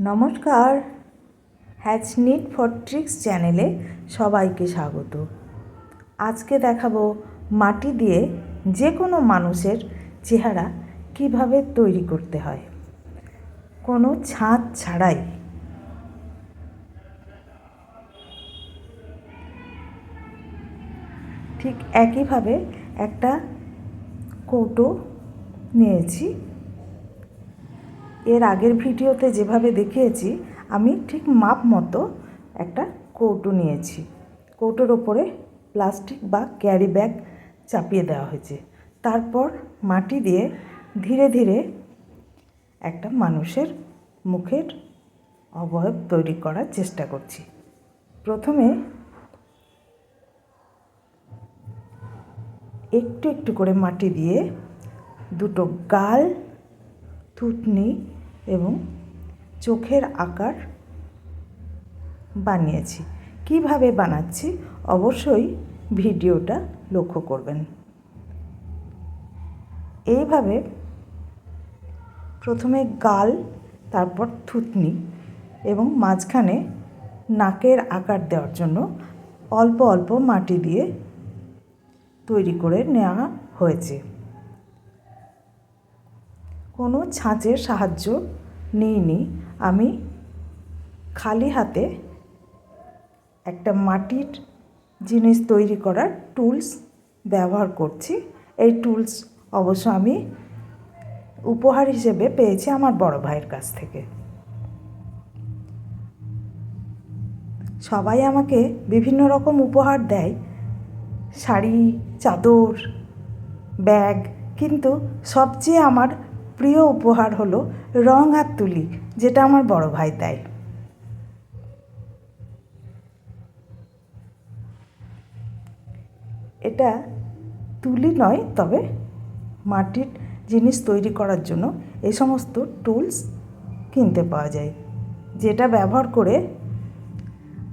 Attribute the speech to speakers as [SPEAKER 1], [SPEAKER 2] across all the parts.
[SPEAKER 1] নমস্কার। Hatch NEET for tricks চ্যানেলে সবাইকে স্বাগত। আজকে দেখাবো মাটি দিয়ে যে কোনো মানুষের চেহারা কীভাবে তৈরি করতে হয়। কোনো ছাঁচ ছাড়াই। ঠিক একইভাবে একটা কৌটো নিয়েছি। এর আগের ভিডিওতে যেভাবে দেখিয়েছি, আমি ঠিক মাপ মতো একটা কৌটো নিয়েছি। কৌটোর ওপরে প্লাস্টিক বা ক্যারি ব্যাগ চাপিয়ে দেওয়া হয়েছে। তারপর মাটি দিয়ে ধীরে ধীরে একটা মানুষের মুখের অবয়ব তৈরি করার চেষ্টা করছি। প্রথমে একটু একটু করে মাটি দিয়ে দুটো গাল, থুতনি এবং চোখের আকার বানিয়েছি। কীভাবে বানাচ্ছি? অবশ্যই ভিডিওটা লক্ষ্য করবেন। এইভাবে প্রথমে গাল, তারপর থুতনি এবং মাঝখানে নাকের আকার দেওয়ার জন্য অল্প অল্প মাটি দিয়ে তৈরি করে নেওয়া হয়েছে। কোনো ছাঁচের সাহায্য নিইনি। আমি খালি হাতে একটা মাটির জিনিস তৈরি করার টুলস ব্যবহার করছি। এই টুলস অবশ্য আমি উপহার হিসেবে পেয়েছি আমার বড় ভাইয়ের কাছ থেকে। সবাই আমাকে বিভিন্ন রকম উপহার দেয়। শাড়ি, চাদর, ব্যাগ, কিন্তু সবচেয়ে আমার প্রিয় উপহার হলো রং আর তুলি, যেটা আমার বড় ভাই দেয়। এটা তুলি নয়, তবে মাটির জিনিস তৈরি করার জন্য এই সমস্ত টুলস কিনতে পাওয়া যায়, যেটা ব্যবহার করে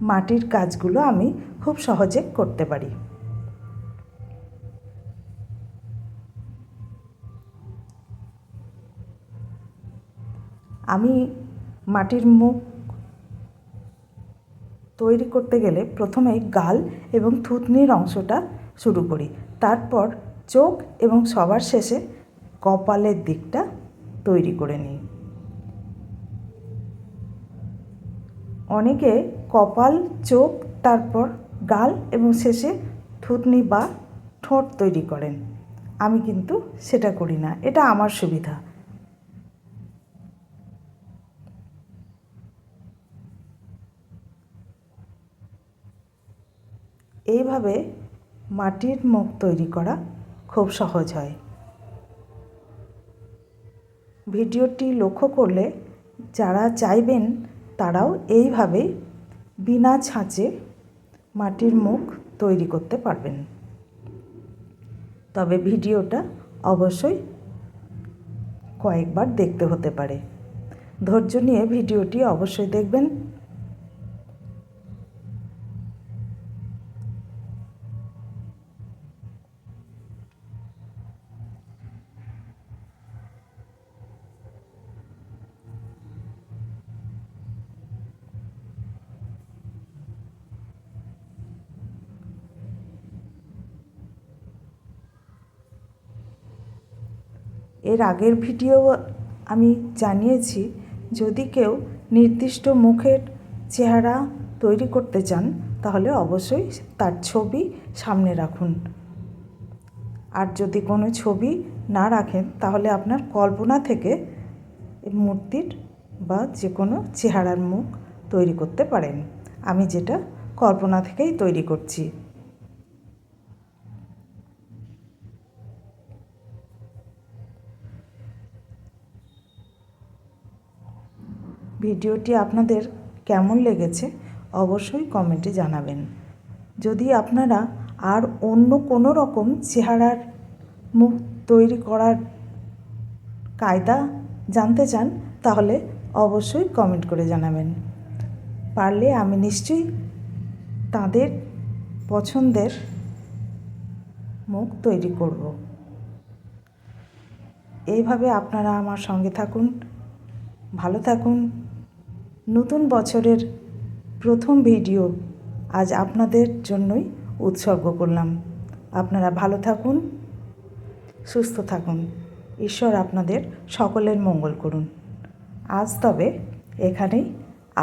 [SPEAKER 1] মাটির কাজগুলো আমি খুব সহজে করতে পারি। আমি মাটির মুখ তৈরি করতে গেলে প্রথমে গাল এবং থুতনির অংশটা শুরু করি। তারপর চোখ এবং সবার শেষে কপালের দিকটা তৈরি করে নিই। অনেকে কপাল, চোখ, তারপর গাল এবং শেষে থুতনি বা ঠোঁট তৈরি করেন। আমি কিন্তু সেটা করি না। এটা আমার সুবিধা। এইভাবে মাটির মুখ তৈরি করা খুব সহজ হয়। ভিডিওটি লক্ষ্য করলে যারা চাইবেন তারাও এইভাবেই বিনা ছাঁচে মাটির মুখ তৈরি করতে পারবেন। তবে ভিডিওটা অবশ্যই কয়েকবার দেখতে হতে পারে। ধৈর্য নিয়ে ভিডিওটি অবশ্যই দেখবেন। এর আগের ভিডিও আমি জানিয়েছি, যদি কেউ নির্দিষ্ট মুখের চেহারা তৈরি করতে চান, তাহলে অবশ্যই তার ছবি সামনে রাখুন। আর যদি কোনো ছবি না রাখেন, তাহলে আপনার কল্পনা থেকে মূর্তির বা যে কোনো চেহারার মুখ তৈরি করতে পারেন। আমি যেটা কল্পনা থেকেই তৈরি করছি। ভিডিওটি আপনাদের কেমন লেগেছে অবশ্যই কমেন্টে জানাবেন। যদি আপনারা আর অন্য কোনো রকম চেহারার মুখ তৈরি করার কায়দা জানতে চান, তাহলে অবশ্যই কমেন্ট করে জানাবেন। পারলে আমি নিশ্চয়ই তাদের পছন্দের মুখ তৈরি করব। এইভাবে আপনারা আমার সঙ্গে থাকুন, ভালো থাকুন। নতুন বছরের প্রথম ভিডিও আজ আপনাদের জন্যই উৎসর্গ করলাম। আপনারা ভালো থাকুন, সুস্থ থাকুন। ঈশ্বর আপনাদের সকলের মঙ্গল করুন। আজ তবে এখানেই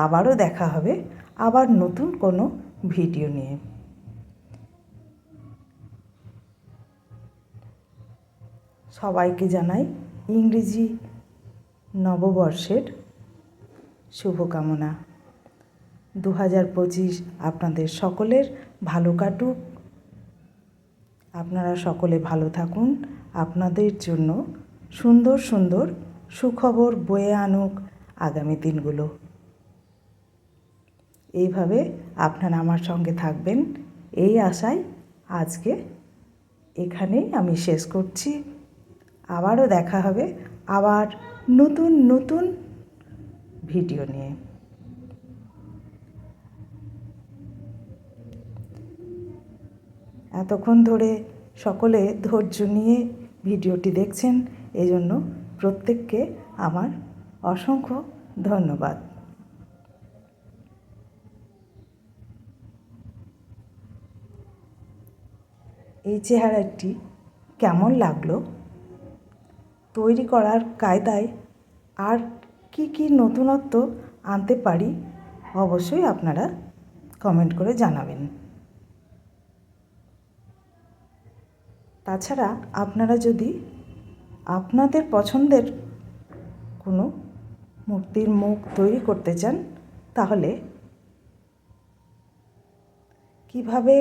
[SPEAKER 1] আবারও দেখা হবে আবার নতুন কোনো ভিডিও নিয়ে। সবাইকে জানাই ইংরেজি নববর্ষের শুভকামনা। দু হাজার পঁচিশ আপনাদের সকলের ভালো কাটুক। আপনারা সকলে ভালো থাকুন। আপনাদের জন্য সুন্দর সুন্দর সুখবর বয়ে আনুক আগামী দিনগুলো। এইভাবে আপনারা আমার সঙ্গে থাকবেন। এই আশায় আজকে এখানেই আমি শেষ করছি। আবারও দেখা হবে আবার নতুন নতুন ভিডিও নিয়ে। এতক্ষণ ধরে সকলে ধৈর্য নিয়ে ভিডিওটি দেখছেন, এজন্য প্রত্যেককে আমার অসংখ্য ধন্যবাদ। এই চেহারাটি কেমন লাগল? তৈরি করার কায়দায় আর কি কি নতুনত্ব আনতে পারি অবশ্যই আপনারা কমেন্ট করে জানাবেন। তাছাড়া আপনারা যদি আপনাদের পছন্দের কোনো মূর্তির মুখ তৈরি করতে চান, তাহলে কীভাবে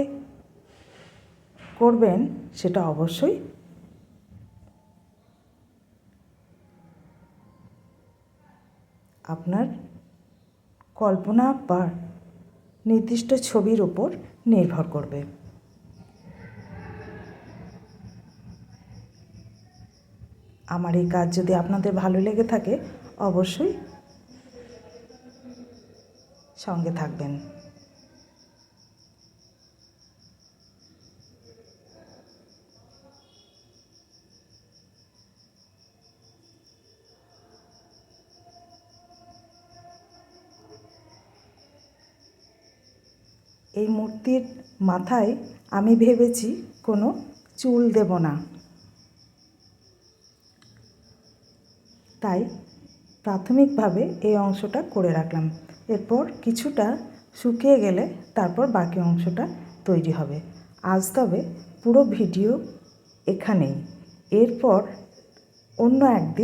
[SPEAKER 1] করবেন সেটা অবশ্যই আপনার কল্পনা বা নির্দিষ্ট ছবির ওপর নির্ভর করবে। আমার এই কাজ যদি আপনাদের ভালো লেগে থাকে, অবশ্যই সঙ্গে থাকবেন। এই মূর্তির মাথায় আমি ভেবেছি কোনো চুল দেব না। তাই প্রাথমিকভাবে এই অংশটা করে রাখলাম। এরপর কিছুটা শুকিয়ে গেলে তারপর বাকি অংশটা তৈরি হবে। আজ তবে পুরো ভিডিও এখানেই। এরপর অন্য একদিন